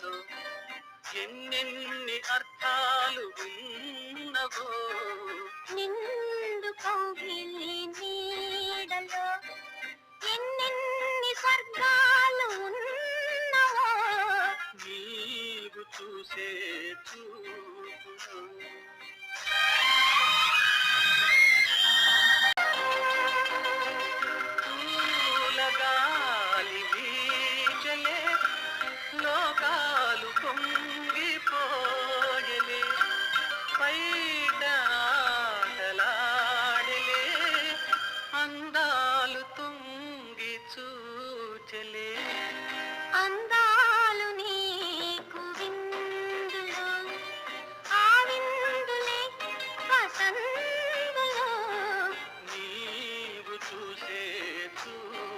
చూపులో ఎన్నెన్ని అర్థాలు ఉన్నవో. నిండు కౌగిలి నీడలో ఎన్నెన్ని స్వర్గాలు ఉన్నవో. నీవు చూసే చూపులో పొంగిపోయలే పైడాటలాడలే అందాలు తుంగి చూచలే. అందాలు నీకు విందులో ఆ విందులే వసందులో. నీవు చూసే చూ